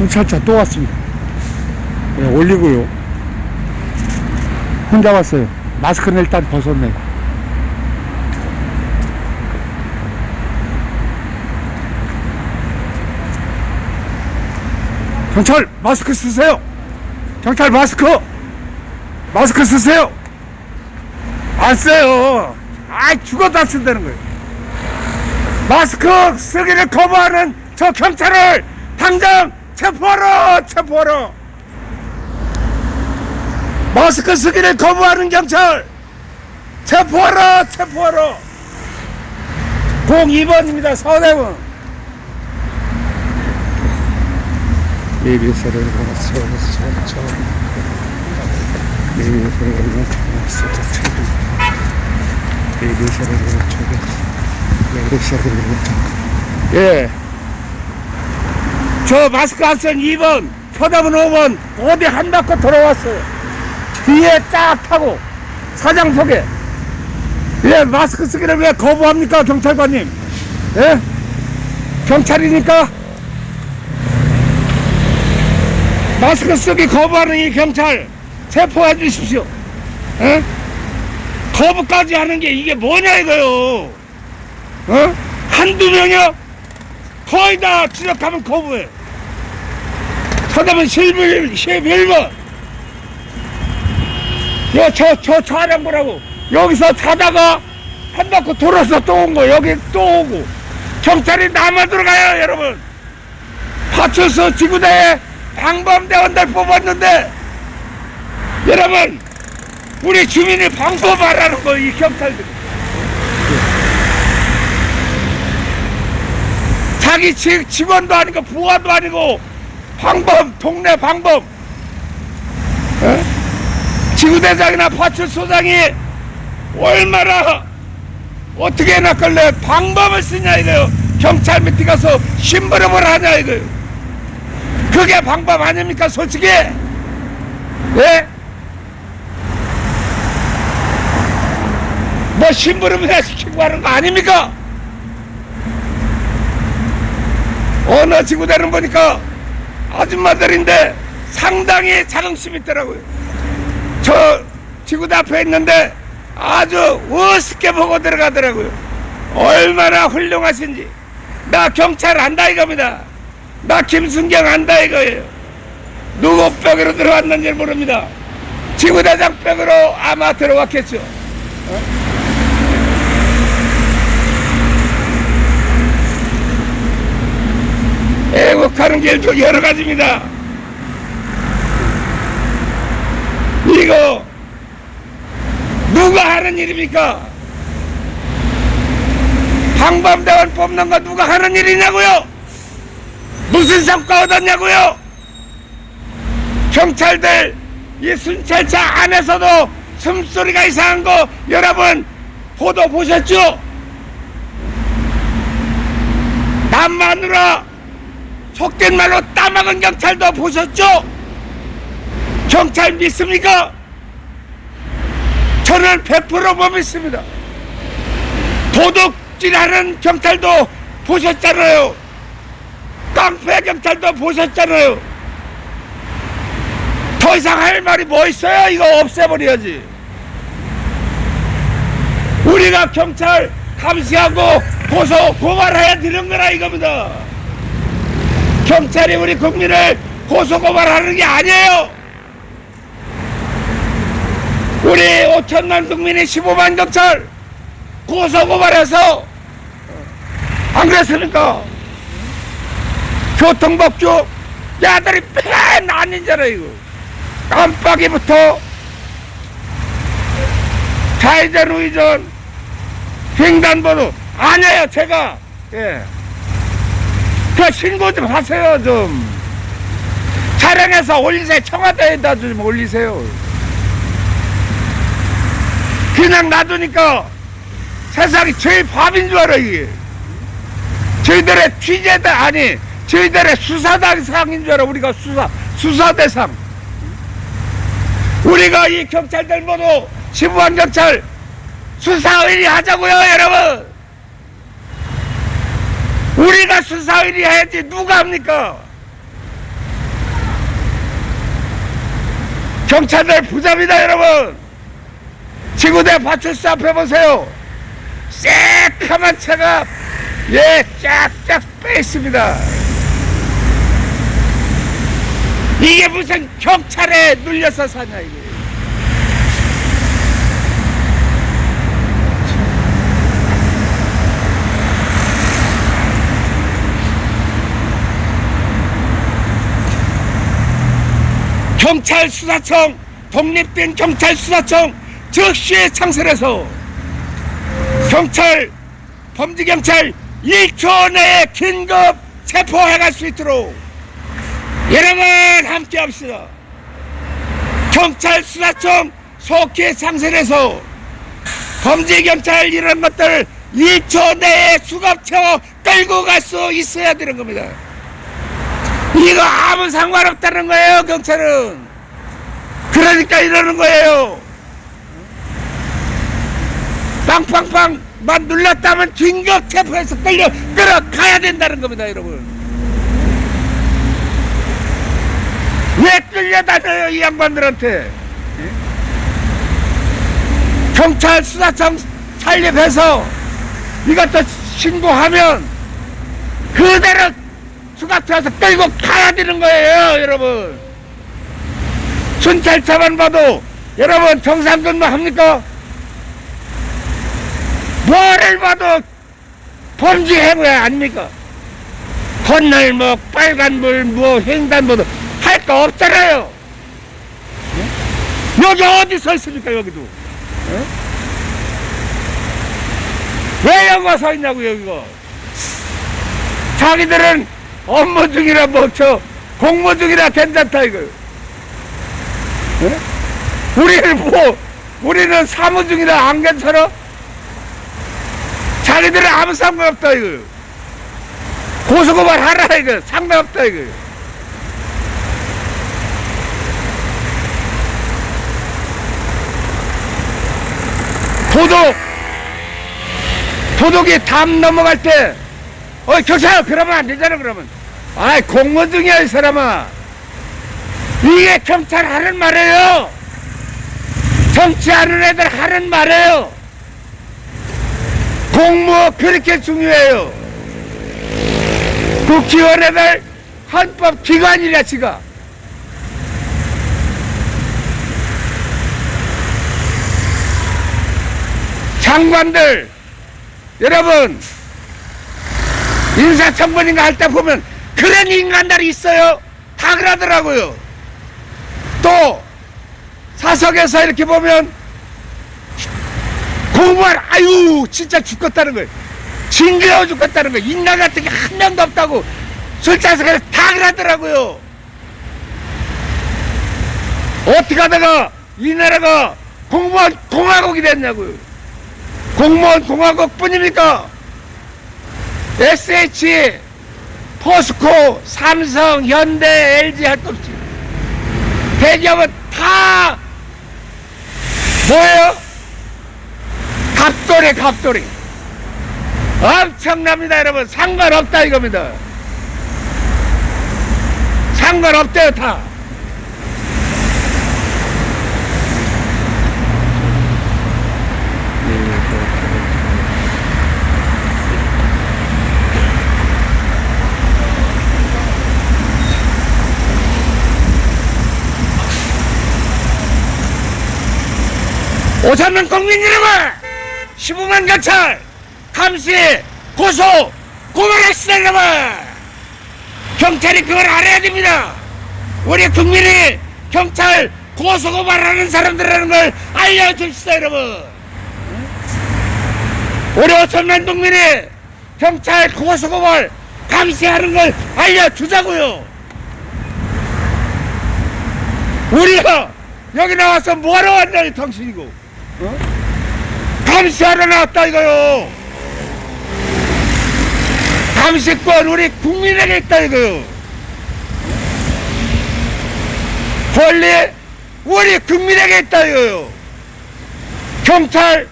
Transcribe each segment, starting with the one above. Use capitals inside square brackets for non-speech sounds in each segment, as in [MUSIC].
순찰차 또 왔습니다. 예, 올리고요. 혼자 왔어요. 마스크는 일단 벗었네. 경찰 마스크 쓰세요. 경찰 마스크 마스크 쓰세요. 안 써요. 아 죽어도 안 쓴다는 거예요. 마스크 쓰기를 거부하는 저 경찰을 당장 체포하라 체포하라 마스크 쓰기를 거부하는 경찰. 체포하라 체포하라 02번입니다 서대문 예비서를 서천 예비서를 서천 예비서를 걸었어 예비서를 걸었어 예. 저 마스크 안 쓴 2번, 서대문 5번, 어디 한 바퀴 돌아왔어요. 뒤에 딱 타고, 사장 속에. 왜 마스크 쓰기를 왜 거부합니까, 경찰관님? 예? 경찰이니까? 마스크 쓰기 거부하는 이 경찰, 체포해 주십시오. 예? 거부까지 하는 게 이게 뭐냐, 이거요. 어? 한두 명이요? 거의 다 지적하면 거부해. 서대문 11, 11번. 여, 저, 저 차량 보라고. 여기서 타다가 한 바퀴 돌아서 또 온 거. 여기 또 오고. 경찰이 남아 들어가요, 여러분. 파출소 지구대에 방범대원들 뽑았는데, 여러분, 우리 주민이 방법하라는 거, 이 경찰들이. 자기 지, 직원도 아니고 부하도 아니고 방범 동네 방범 어? 지구대장이나 파출소장이 얼마나 어떻게 해놨길래 방범을 쓰냐 이거요 경찰 밑에 가서 심부름을 하냐 이거요 그게 방법 아닙니까 솔직히 예? 뭐 심부름이나 시키고 하는 거 아닙니까? 어느 지구대는 보니까 아줌마들인데 상당히 자긍심 있더라고요. 저 지구대 앞에 있는데 아주 우습게 보고 들어가더라고요. 얼마나 훌륭하신지. 나 경찰 안다 이겁니다. 나 김순경 안다 이거예요. 누구 벽으로 들어왔는지 모릅니다. 지구대장 벽으로 아마 들어왔겠죠. 애국하는 길도 여러 가지입니다. 이거 누가 하는 일입니까? 방범대원 뽑는 거 누가 하는 일이냐고요? 무슨 성과 얻었냐고요? 경찰들 이 순찰차 안에서도 숨소리가 이상한 거 여러분 보도 보셨죠? 남마누라 속된 말로 따먹은 경찰도 보셨죠? 경찰 믿습니까? 저는 100%못 믿습니다. 도둑질하는 경찰도 보셨잖아요. 깡패 경찰도 보셨잖아요. 더 이상 할 말이 뭐 있어요? 이거 없애버려야지. 우리가 경찰 감시하고 고소 고발해야 되는 거라 이겁니다. 경찰이 우리 국민을 고소고발하는 게 아니에요. 우리 5천만 국민이 15만 경찰 고소고발해서 안 그랬습니까? 교통법규 야들이 맨 아니잖아 이거 깜빡이부터 좌회전 우회전 횡단보도 아니에요 제가 예. 그 신고 좀 하세요 좀. 촬영해서 올리세요 청와대에다 좀 올리세요. 그냥 놔두니까 세상이 저희 밥인 줄 알아 이게. 저희들의 취재대 아니 저희들의 수사대상인 줄 알아 우리가 수사 수사대상. 우리가 이 경찰들 모두 시부한 경찰 수사의리 하자고요 여러분 우리가 수사일이 해야지 누가 합니까? 경찰들 부잡이다 여러분. 지구대 파출소 앞에 보세요. 새카만 차가 예 쫙쫙 빼 있습니다. 이게 무슨 경찰에 눌려서 사냐 이게. 경찰 수사청 독립된 경찰 수사청 즉시 창설해서 경찰 범죄 경찰 1초 내에 긴급 체포해갈 수 있도록 여러분 함께 합시다. 경찰 수사청 속히 창설해서 범죄 경찰 이런 것들 1초 내에 수갑 채워 끌고 갈 수 있어야 되는 겁니다. 이거 아무 상관없다는 거예요, 경찰은. 그러니까 이러는 거예요. 빵빵빵 만 눌렀다면 긴급 체포해서 끌려 끌어가야 된다는 겁니다, 여러분. 왜 끌려다녀요, 이 양반들한테? 경찰 수사청 설립해서 이것도 신고하면 그대로 수갑차에서 끌고 가야 되는 거예요, 여러분. 순찰차만 봐도 여러분 정상근무 합니까? 뭐를 봐도 범죄 행위 아닙니까? 건널목, 빨간불, 뭐 횡단보도 할 거 없잖아요. 예? 여기 어디 서 있습니까, 여기도? 예? 왜 여기가 서 있냐고, 여기가? 자기들은 업무 중이라 뭐저 공무 중이라 괜찮다 이거. 예? 우리는 뭐 우리는 사무 중이라 안 괜찮아? 자기들은 아무 상관없다 이거. 고소고발 하라 이거 상관없다 이거. 도둑 도둑이 담 넘어갈 때 어이 경찰 그러면 안 되잖아 그러면. 아이 공무원 중이야 이 사람아. 이게 경찰 하는 말이에요. 정치하는 애들 하는 말이에요. 공무 그렇게 중요해요. 국회의원 애들 헌법 기관이라 지가. 장관들 여러분 인사청문인가 할 때 보면 그런 인간들이 있어요. 다 그러더라고요. 또 사석에서 이렇게 보면 공무원 아유 진짜 죽겠다는 거예요. 징그러워 죽겠다는 거예요. 인간 같은 게 한 명도 없다고 술자석에서 다 그러더라고요. 어떻게 하다가 이 나라가 공무원 공화국이 됐냐고요. 공무원 공화국 뿐입니까? SH, 포스코, 삼성, 현대, LG 할 것 없이 대기업은 다 뭐예요? 갑돌이 갑돌이. 엄청납니다 여러분. 상관없다 이겁니다. 상관없대요 다 오천만 국민 여러분 15만 경찰 감시 고소 고발했습니다 여러분. 경찰이 그걸 알아야 됩니다. 우리 국민이 경찰 고소 고발하는 사람들이라는 걸 알려줍시다 여러분. 우리 5천만 국민이 경찰 고소 고발 감시하는 걸 알려주자고요. 우리가 여기 나와서 뭐하러 왔냐 이 당신이고 어? 감시하러 나왔다 이거요. 감시권 우리 국민에게 있다 이거요. 권리 우리 국민에게 있다 이거요. 경찰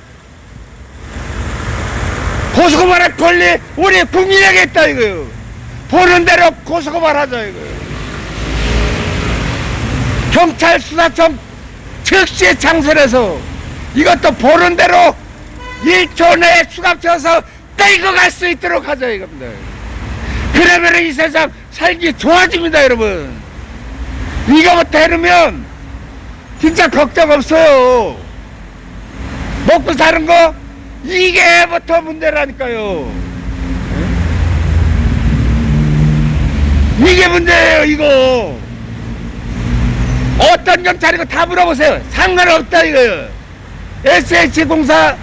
고소고발할 권리 우리 국민에게 있다 이거요. 보는 대로 고소고발하자 이거요. 경찰 수사청 즉시 창설해서 이것도 보는 대로 1초 내에 수갑쳐서 끌고 갈 수 있도록 하자 이겁니다. 그러면 이 세상 살기 좋아집니다 여러분. 이거부터 해놓으면 진짜 걱정 없어요. 먹고 사는 거 이게부터 문제라니까요. 이게 문제예요 이거. 어떤 경찰이고 다 물어보세요. 상관없다 이거요. SH공사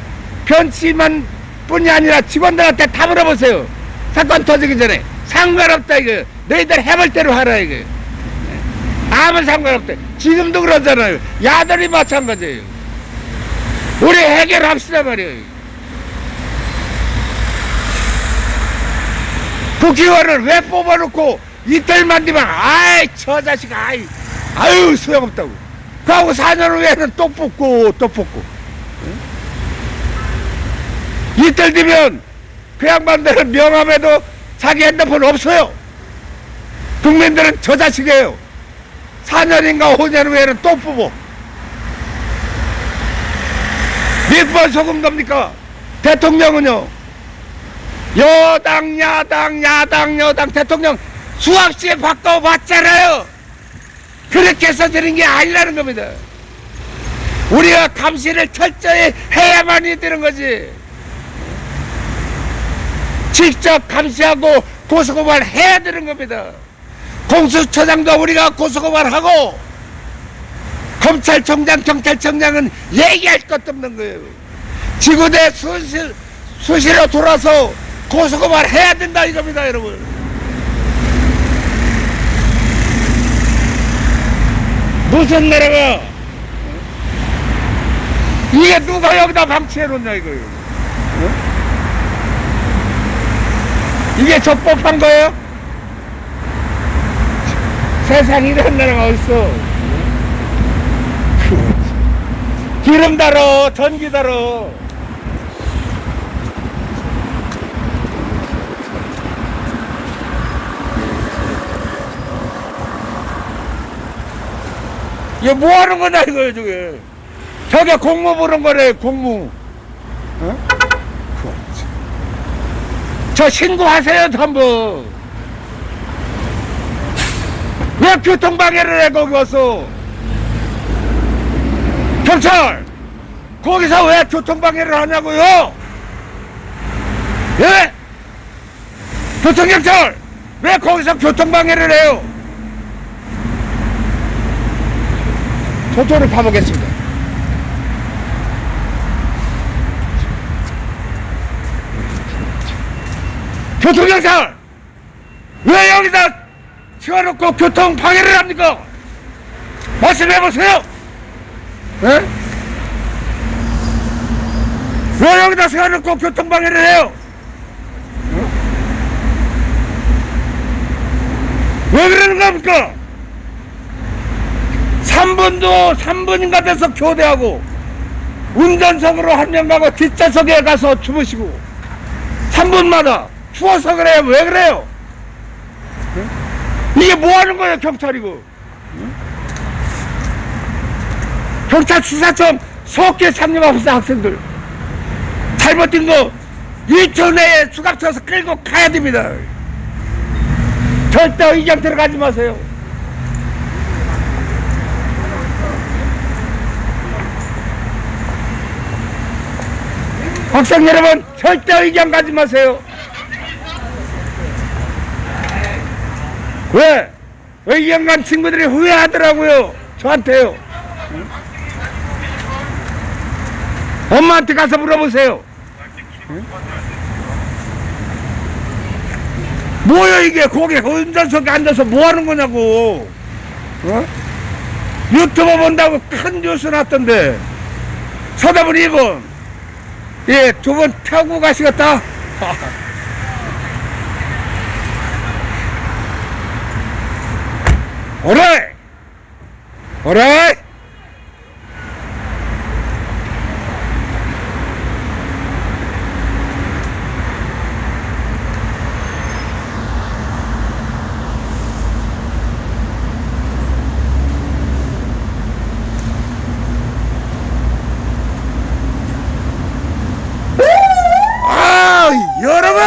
변치만 뿐이 아니라 직원들한테 다 물어보세요. 사건 터지기 전에 상관없다 이거. 너희들 해볼 대로 하라 이거. 아무 상관없다. 지금도 그러잖아요. 야들이 마찬가지예요. 우리 해결합시다 말이에요. 국회의원을 왜 뽑아놓고 이틀만 뒤면 아이 저 자식 아이 아유 소용없다고 그하고 4년 후에는 또 뽑고 또 뽑고 응? 이틀 뒤면 그 양반들은 명함에도 자기 핸드폰 없어요. 국민들은 저 자식이에요. 4년인가 5년 후에는 또 뽑어 몇번 속은 겁니까? 대통령은요? 여당 야당 야당 여당 대통령 수학시에 바꿔봤잖아요. 그렇게 해서 되는 게 아니라는 겁니다. 우리가 감시를 철저히 해야만이 되는 거지 직접 감시하고 고소고발 해야 되는 겁니다. 공수처장도 우리가 고소고발하고 검찰총장 경찰청장은 얘기할 것도 없는 거예요. 지구대 수실, 수시로 돌아서 고소고발 해야 된다 이겁니다 여러분. 무슨 나라가? 이게 누가 여기다 방치해 놓냐 이거요 이게 적법한 거예요? 세상에 이런 나라가 어딨어 기름 달어 전기 달어 이게 뭐 하는 거냐 이거요 저게 저게 공무 보는 거래 공무 어? 저 신고하세요 전부. 왜 교통방해를 해 거기 와서? 경찰! 거기서 왜 교통방해를 하냐고요? 예? 교통경찰! 왜 거기서 교통방해를 해요? 저쪽으로 가보겠습니다. 교통경찰! 왜 여기다 세워놓고 교통 방해를 합니까? 말씀해보세요! 예? 왜 여기다 세워놓고 교통 방해를 해요? 어? 왜 그러는 겁니까? 3분도 3분인가 돼서 교대하고 운전석으로 한 명 가고 뒷좌석에 가서 주무시고 3분마다 추워서 그래요 왜 그래요 응? 이게 뭐 하는 거예요 경찰이고 응? 경찰 수사청 속게 참여합시다 학생들 잘못된 거 1초 내에 수갑 쳐서 끌고 가야 됩니다 절대 의견 들어가지 마세요 학생 여러분 절대 의견 가지 마세요. 왜? 의견 간 친구들이 후회하더라고요. 저한테요. 응? 엄마한테 가서 물어보세요. 응? 뭐야 이게 거기 운전석에 앉아서 뭐 하는 거냐고. 어? 유튜브 본다고 큰 뉴스 났던데. 쳐다보니 이분. 예, 두 번 타고 가시겠다. [LAUGHS] 오래! 오래! 여러분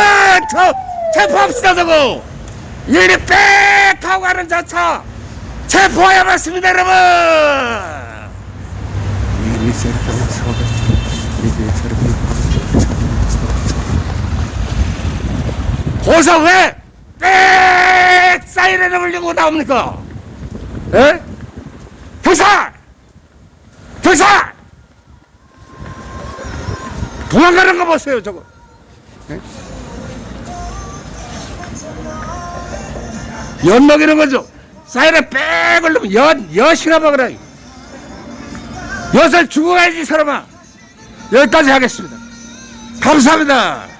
저 체포합시다 저거 이리 빽 하고 가는 저차 체포해야 맞습니다 여러분! 고소 왜빽 사이렌을 울리고 나옵니까? 에? 경찰 경찰 도망가는 거 보세요 저거. 연 먹이는 거죠. 사이렌 빽 올리면 연, 여시나 먹으라. 엿을 죽어야지, 사람아. 여기까지 하겠습니다. 감사합니다.